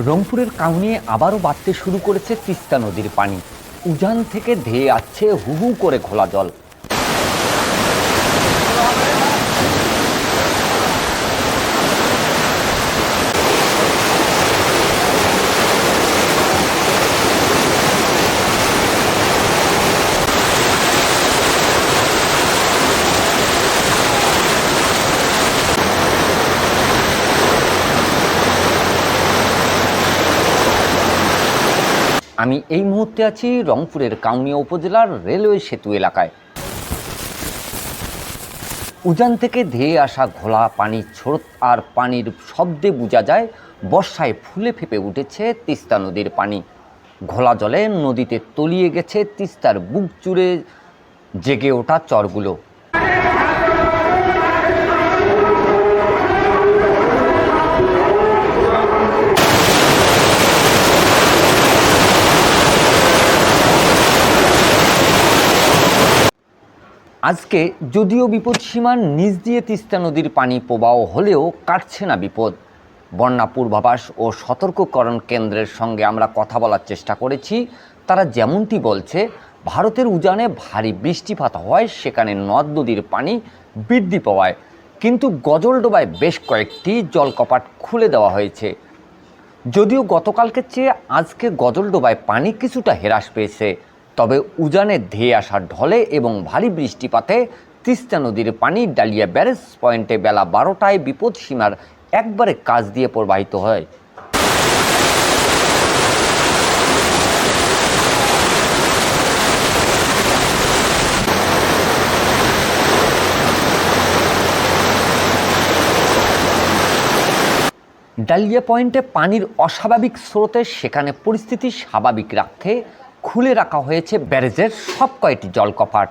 রংপুরের কাউনিয়ে আবারও বাড়তে শুরু করেছে তিস্তা নদীর পানি। উজান থেকে ধেয়ে আসছে হুহু করে ঘোলা জল। আমি এই মুহূর্তে আছি রংপুরের কাউনিয়া উপজেলার রেলওয়ে সেতু এলাকায়। উজান থেকে ধেয়ে আসা ঘোলা পানির স্রোত আর পানির শব্দে বোঝা যায়, বর্ষায় ফুলে ফেপে উঠেছে তিস্তা নদীর পানি। ঘোলা জলে নদীতে তলিয়ে গেছে তিস্তার বুক জুড়ে জেগে ওঠা চরগুলো। আজকে যদিও বিপদসীমার নিচ দিয়ে তিস্তা নদীর পানি প্রবাহ হলেও কাটছে না বিপদ। বন্যা পূর্বাভাস ও সতর্ককরণ কেন্দ্রের সঙ্গে আমরা কথা বলার চেষ্টা করেছি। তারা যেমনটি বলছে, ভারতের উজানে ভারী বৃষ্টিপাত হয়, সেখানে নদ নদীর পানি বৃদ্ধি পাওয়ায়। কিন্তু গজলডোবায় বেশ কয়েকটি জলকপাট খুলে দেওয়া হয়েছে। যদিও গতকালকে চেয়ে আজকে গজলডোবায় পানি কিছুটা হ্রাস পেয়েছে। তবে উজানে ধেয়ে আসা ঢলে এবং ভারী বৃষ্টিপাতে তিস্তা নদীর পানি ডালিয়া ব্যারেজ পয়েন্টে বেলা বারোটায় বিপদ সীমার একবারে কাজ দিয়ে প্রবাহিত হয়। ডালিয়া পয়েন্টে পানির অস্বাভাবিক স্রোতে সেখানে পরিস্থিতি স্বাভাবিক রাখতে খুলে রাখা হয়েছে ব্যারেজের সব কয়টি জলকপাট।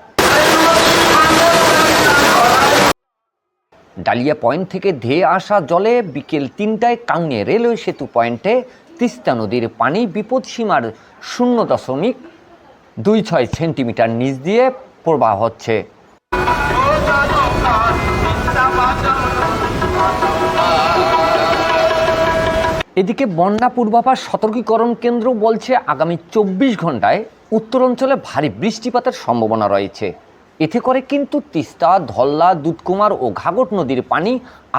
ডালিয়া পয়েন্ট থেকে ধেয়ে আসা জলে বিকেল তিনটায় কাউনে রেলওয়ে সেতু পয়েন্টে তিস্তা নদীর পানি বিপদসীমার শূন্য দশমিক দুই ছয় সেন্টিমিটার নিচ দিয়ে প্রবাহ হচ্ছে। এদিকে বন্যা পূর্বাভাস সতর্কীকরণ কেন্দ্র বলছে আগামী চব্বিশ ঘন্টায় উত্তরাঞ্চলে ভারী বৃষ্টিপাতের সম্ভাবনা রয়েছে। এতে করে কিন্তু তিস্তা, ধল্লা, দুধকুমার ও ঘাগট নদীর পানি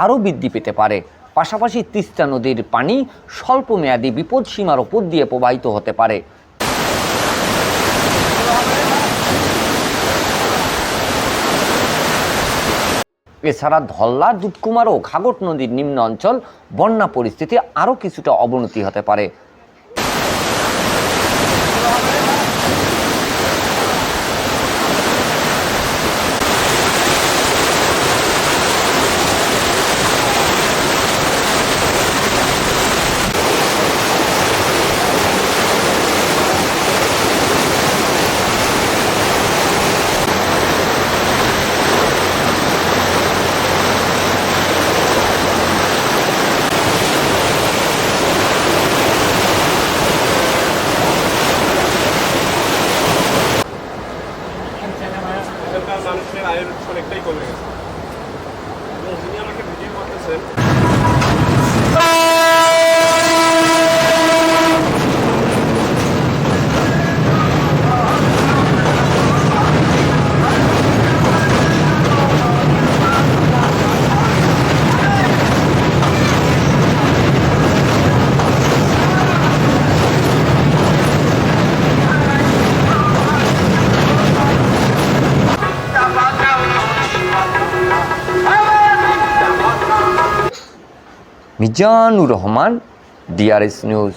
আরও বৃদ্ধি পেতে পারে। পাশাপাশি তিস্তা নদীর পানি স্বল্পমেয়াদী বিপদ সীমার ওপর দিয়ে প্রবাহিত হতে পারে। এছাড়া ধল্লা দুধকুমার ও ঘাগট নদীর নিম্ন অঞ্চল, বন্যা পরিস্থিতি আরও কিছুটা অবনতি হতে পারে। অনেকটাই কমে গেছে। এবং যিনি আমাকে ভিডিও করতেছেন মিজানুর রহমান ডিআরএস নিউজ